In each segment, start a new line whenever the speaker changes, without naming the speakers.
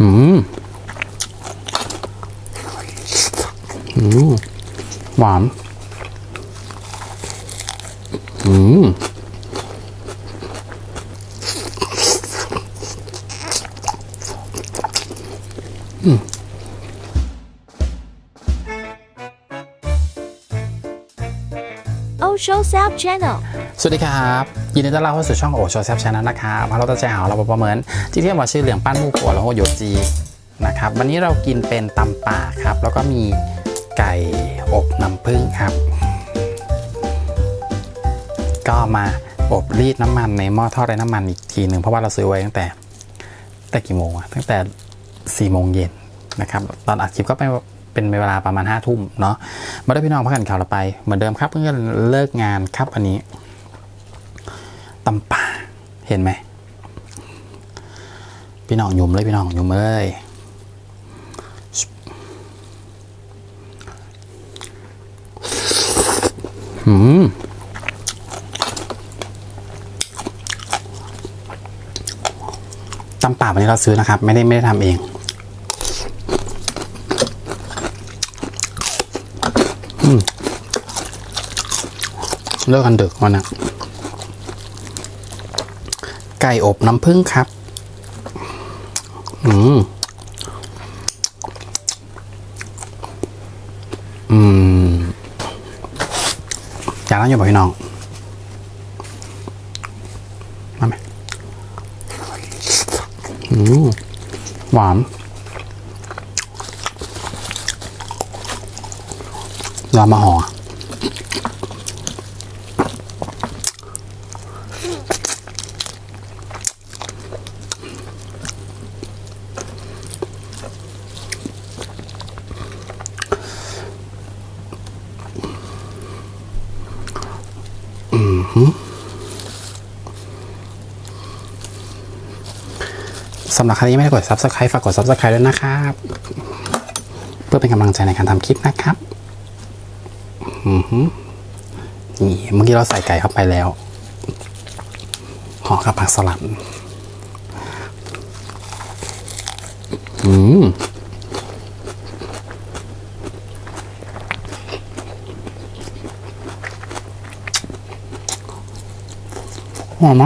อืมอืมหวาน อืม
โอโชแซบชาแนล
สวัสดีครับ ยินดีต้อนรับเข้าสู่ช่องโอโชแซบชาแนลนะครับพาเราตะแจหาเราประเมินที่เทียว่าชื่อเหลืองปั้นมูปัวแล้วโฮโยจีนะครับวันนี้เรากินเป็นตำป่าครับ แล้วก็มีไก่อบน้ำผึ้งครับ ก็มาอบรีดน้ำมันในหม้อทอดไร้น้ำมันอีกทีหนึ่งเพราะว่าเราซื้อไว้ตั้งแต่ตั้งแต่กี่โมงอะตั้งแต่4ี่โมงเย็นนะครับ ตอนอัดคลิปก็เป็นเป็นเวลาประมาณ5้าทุ่มเนาะมาได้พี่น้องพักกันข่าวเราไปเหมือนเดิมครับเพิ่งจะเลิกงานครับอันนี้ ตำป่าเห็นไหม พี่น้องยุ่มเลยพี่น้องยุ่มเลยอืมตำป่าวันนี้เราซื้อนะครับ ไม่ได้ไม่ได้ทำเองเลิกกันดึกวันนะ ก่อบน้ำผึ้งครับ อืม อืมอยากนั่งอยู่ป่ะพี่น้องมาไหมอืมหวานเรามาห่อ สำหรับใครที่ไม่ได้กด subscribe ฝากกด subscribe ด้วยนะครับ เพื่อเป็นกำลังใจในการทำคลิปนะครับอือฮึนี่เมื่อกี้เราใส่ไก่เข้าไปแล้วห่อกับผักสลัด อืม หอม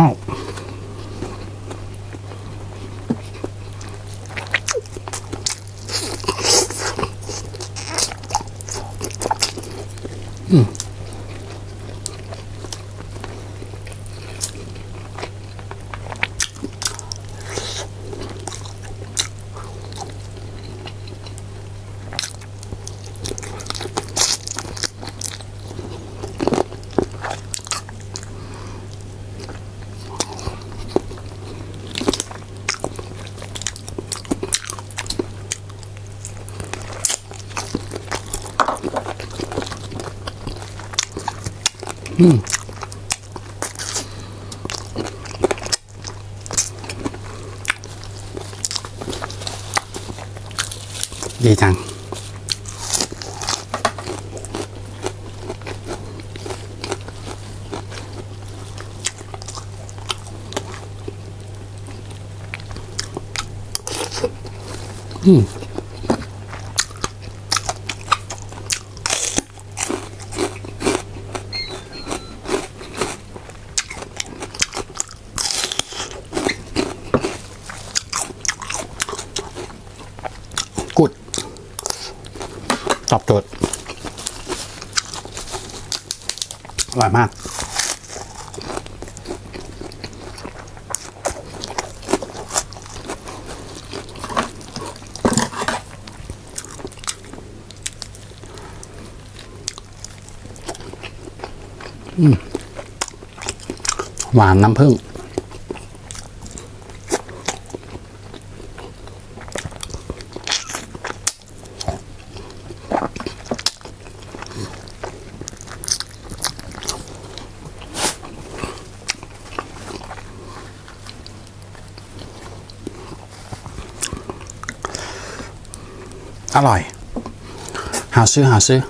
มากดี กุดตอบโจทย์อร่อยมาก หวานน้ำผึ้ง อร่อย หาซื้อหาซื้อ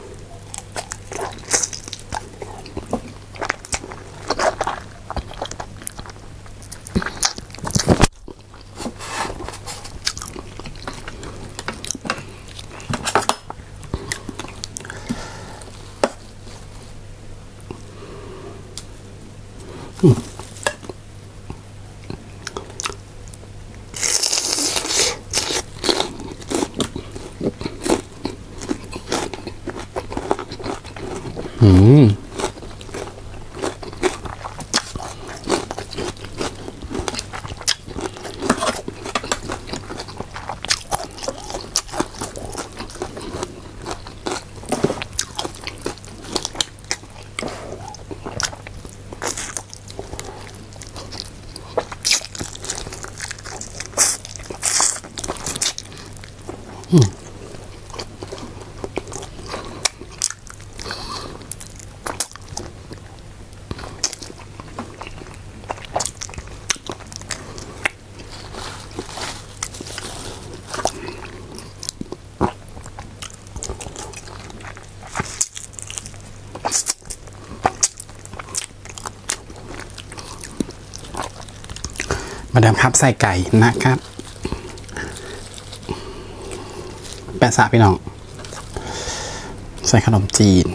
อืม มาเดิมครับใส่ไก่นะครับ แปะสาพี่น้อง ใส่ขนมจีน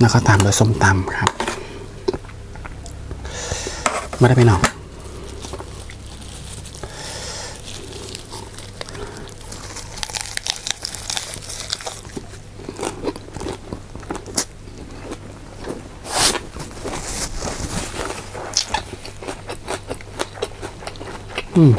แล้วก็ตามด้วยส้มตำครับ มาได้พี่น้อง うん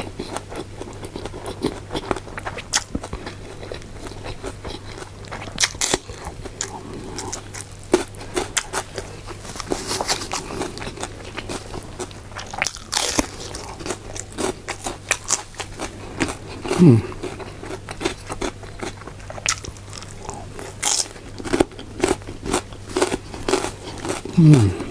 うん。うん。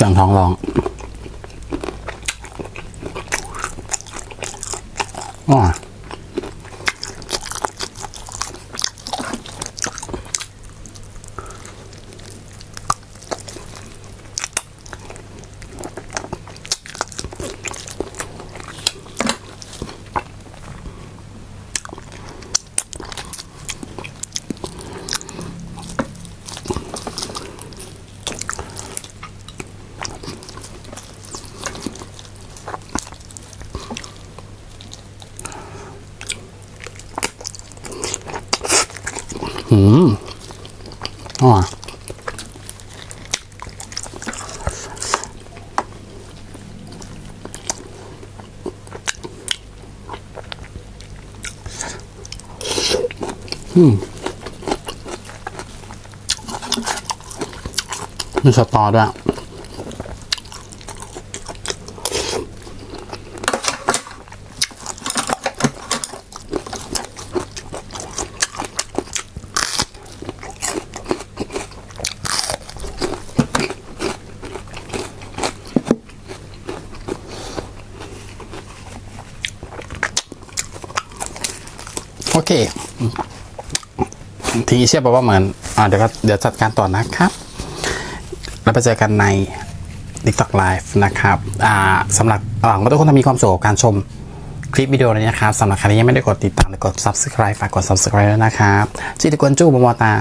สั่งท้องร้อง อ๋อ อ๋ออืมมีสตอด้วย คทีนี้เชื่อบอกว่าเหมือนอ่าเดี๋ยวก็เดี๋ยวจัดการต่อนะครับ แล้วไปเจอกันใน TikTok Live นะครับอ่าสำหรับหวังว่าทุกคนจะมีความสุขกับการชมคลิปวิดีโอนี้นะครับสำหรับใครที่ยังไม่ได้กดติดตามหรือกด Subscribe ฝากกด Subscribe ด้วยนะครับจีตะกวนจู้บมอตา